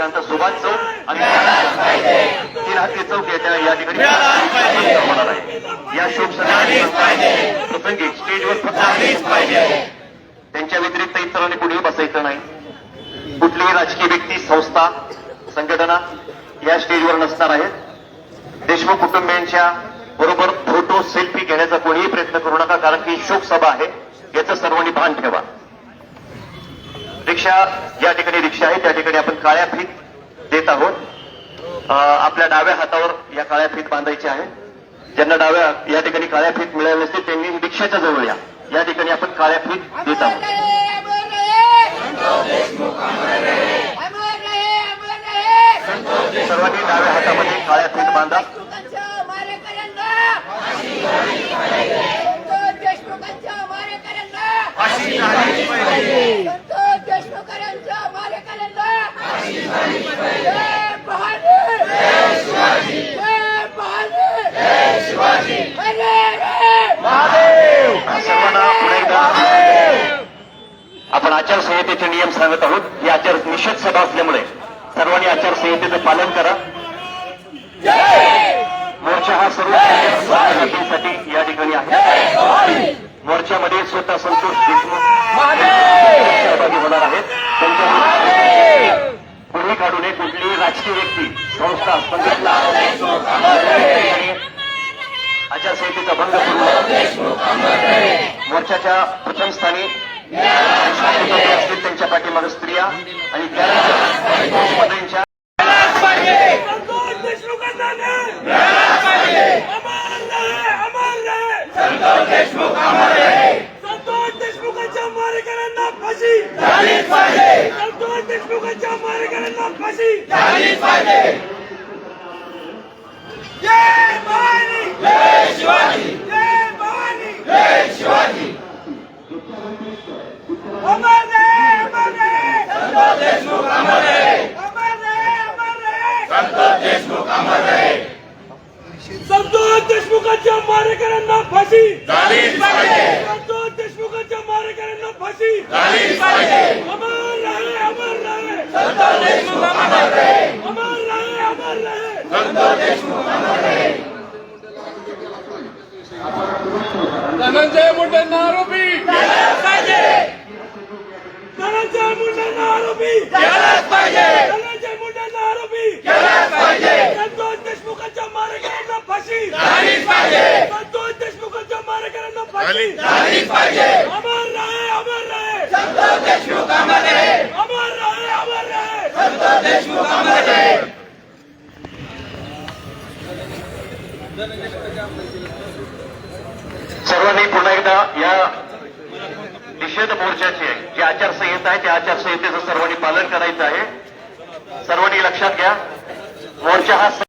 त्यांचा सुभाष चौक आणि तीन हाती चौक याच्या या ठिकाणी होणार आहे या शोक प्रसंगी स्टेजवर फक्त त्यांच्या व्यतिरिक्त इतरांनी कुठेही बसायचं नाही. कुठलीही राजकीय व्यक्ती संस्था संघटना या स्टेजवर नसणार आहेत. देशमुख कुटुंबियांच्या बरोबर फोटो सेल्फी घेण्याचा कोणीही प्रयत्न करू नका कारण की शोक सभा आहे. याचं सर्वांनी भान ठेवा. रिक्षा या ठिकाणी रिक्षा आहे त्या ठिकाणी आपण काळ्या फीत देत आहोत. आपल्या डाव्या हातावर या काळ्या फीत बांधायची आहे. ज्यांना डाव्या या ठिकाणी काळ्या फीत मिळाली नसते त्यांनी रिक्षाच्या जवळ या. या ठिकाणी आपण काळ्या फीत देत आहोत. सर्वांनी डाव्या हातामध्ये काळ्या फीत बांधा सर्वांना पुन्हा एकदा आपण आचारसंहितेचे नियम सांगत आहोत. ही आचार निषेध सभा असल्यामुळे सर्वांनी आचारसंहितेचं पालन करा. मोर्चा हा सर्व या ठिकाणी आहे. मोर्चामध्ये स्वतः संतोष देशमुख सहभागी होणार आहेत. त्यांच्या काढू नये कुठलीही राजकीय व्यक्ती संस्था संघटना आचारसंहितेचा भंग करू मोर्चाच्या प्रथम स्थानी असतील त्यांच्या पाठीमागे स्त्रिया आणि त्यानंतर पुरुषपदांच्या संतोष फाशी झालीच पाहिजे. जय भवानी. जय शिवाजी. जय भवानी. जय शिवाजी. अमर रहे अमर रहे संतोष देशमुख अमर रहे अमर रहे अमर रहे संतोष देशमुख अमर रहे संतोष देशमुखांच्या मारेकऱ्यांना फाशी. झालीच पाहिजे संतोष देशमुखांच्या मारेकऱ्यांना फाशी झालीच पाहिजे अमर रहे अमर रहे संतोष देशमुख अमर रहे अमर रहे अमर रहे संतोष देशमुख अमर रहे धनंजय मुंडेंना आरोपी. पाहिजे धनंजय मुंडेंना आरोपी. केलाच पाहिजे. धनंजय मुंडेंना आरोपी. केलाच पाहिजे. संतोष देशमुखांच्या मारेकऱ्यांना फाशी. झालीच पाहिजे. संतोष देशमुखांच्या मारेकऱ्यांना फाशी. झालीच पाहिजे. अमर रहे अमर रहे संतोष देशमुख अमर रहे सर्वांनी पुन्हा एकदा या निषेध मोर्चाचे जे आचारसंहिता आहे त्या आचारसंहितेचं सर्वांनी पालन करायचं आहे. सर्वांनी लक्षात घ्या. मोर्चा हा